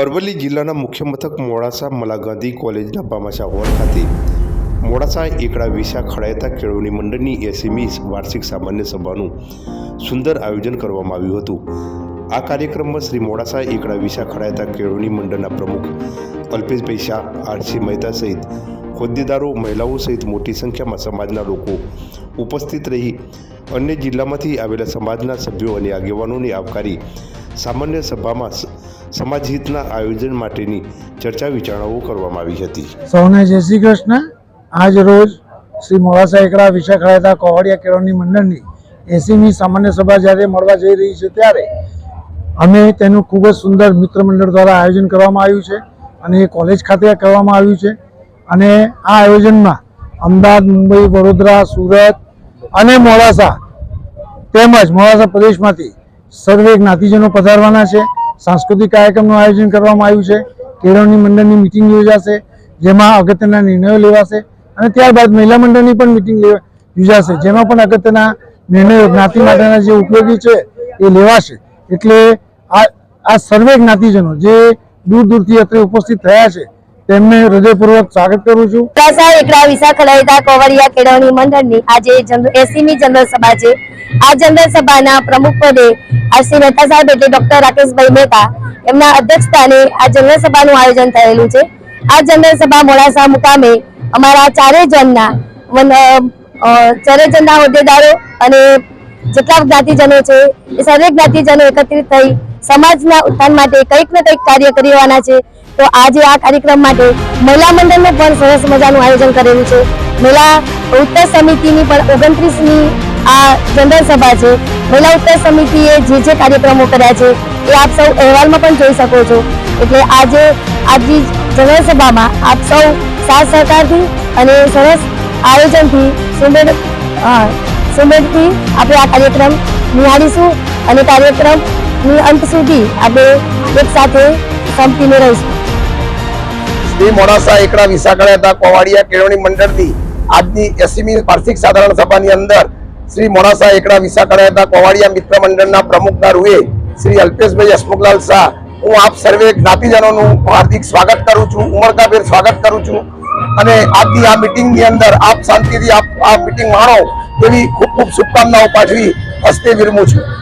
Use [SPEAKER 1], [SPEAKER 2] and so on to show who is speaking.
[SPEAKER 1] અરવલ્લી જિલ્લાના મુખ્ય મથક મોડાસા મલા ગાંધી કોલેજના ભામાશા હોલ ખાતે મોડાસા એકડા વિશા ખડાયતા કેળવણી મંડળની એસએમઈ વાર્ષિક સામાન્ય સભાનું સુંદર આયોજન કરવામાં આવ્યું હતું. આ કાર્યક્રમમાં શ્રી મોડાસા એકડા વિશા ખડાયતા કેળવણી મંડળના પ્રમુખ અલ્પેશભાઈ શાહ, આરસી મહેતા સહિત હોદ્દેદારો, મહિલાઓ સહિત મોટી સંખ્યામાં સમાજના લોકો ઉપસ્થિત રહી અન્ય જિલ્લામાંથી આવેલા સમાજના સભ્યો અને આગેવાનોને આવકારી સામાન્ય સભામાં સમાજહિતના આયોજન માટેની ચર્ચા વિચારણાઓ કરવામાં આવી હતી.
[SPEAKER 2] સૌને જય શ્રી કૃષ્ણ. આજ રોજ શ્રી મોડાસા એકડા વિશાખાયતા કોવાડિયા કેળવણી મંડળની એસીમી સામાન્ય સભા જ્યારે મળવા જઈ રહી છે ત્યારે અમે તેનું ખૂબ જ સુંદર મિત્ર મંડળ દ્વારા આયોજન કરવામાં આવ્યું છે અને એ કોલેજ ખાતે કરવામાં આવ્યું છે. અને આ આયોજનમાં અમદાવાદ, મુંબઈ, વડોદરા, સુરત અને મોડાસા તેમજ મોડાસા પ્રદેશમાંથી સર્વે જ્ઞાતિજનો પધારવાના છે. સાંસ્કૃતિક કાર્યક્રમનું આયોજન કરવામાં આવ્યું છે. કેળવણી મંડળની મિટિંગ યોજાશે, જેમાં અગત્યના નિર્ણયો લેવાશે અને ત્યારબાદ મહિલા મંડળની પણ મિટિંગ યોજાશે, જેમાં પણ અગત્યના નિર્ણયો જ્ઞાતિ માટેના જે ઉપયોગી છે એ લેવાશે. એટલે આ આ સર્વે જ્ઞાતિજનો જે દૂર દૂરથી અત્રે ઉપસ્થિત થયા છે તેમને હૃદયપૂર્વક સ્વાગત કરું છું.
[SPEAKER 3] મોડાસા એકડા વિશાખલાયતા કોવરિયા કેળવણી મંડળની આજે એસીમી જનરલ સભા છે. આ જનરલ સભાના પ્રમુખ પદે શ્રી મહેતા સાહેબ એટલે ડોક્ટર રાકેશભાઈ મહેતા એમના અધ્યક્ષસ્થાને આ જનરલ સભાનું આયોજન થયેલું છે. આ જનરલ સભા મોડાસા મુકામે અમારા ચારેય જણના ચારેય જણના હોદ્દેદારો અને જેટલા જ્ઞાતિજનો છે એ સર્વે જ્ઞાતિજનો એકત્રિત થઈ સમાજના ઉત્થાન માટે કંઈક ને કંઈક કાર્ય કરવાના છે. તો આજે આ કાર્યક્રમ માટે મહિલા મંડળનું પણ સરસ મજાનું આયોજન કરેલું છે. મહિલા ઉત્તર સમિતિની પણ ઓગણત્રીસની આ જનરલ સભા છે. મહિલા ઉત્તર સમિતિએ જે જે કાર્યક્રમો કર્યા છે એ આપ સૌ અહેવાલમાં પણ જોઈ શકો છો. એટલે આજે આજની જનરલ સભામાં આપ સૌ સાથ સહકારથી અને સરસ આયોજનથી હા, સુંદરથી આપણે આ કાર્યક્રમ નિહાળીશું અને કાર્યક્રમની અંત સુધી આપણે એક સાથે સંપીને રહીશું
[SPEAKER 4] શ્રી મોડાસા એકડા વિશાખાતા કોવાડિયા કેળવણી મંડળની આજની એસીમી વાર્ષિક સાધારણ સભાની અંદર શ્રી મોડાસા એકડા વિશાખાતા કોવાડિયા મિત્ર મંડળના પ્રમુખના રૂએ શ્રી અલ્પેશભાઈ હસમુખલાલ શાહ. હું આપ સર્વે જ્ઞાતિજનોનું હાર્દિક સ્વાગત કરું છું, ઉમળકાભેર સ્વાગત કરું છું. અને આજની આ મિટિંગની અંદર આપ શાંતિથી આપ આ મિટિંગ માણો તેવી ખૂબ ખૂબ શુભકામનાઓ પાઠવી હસ્તે વિરમું છું.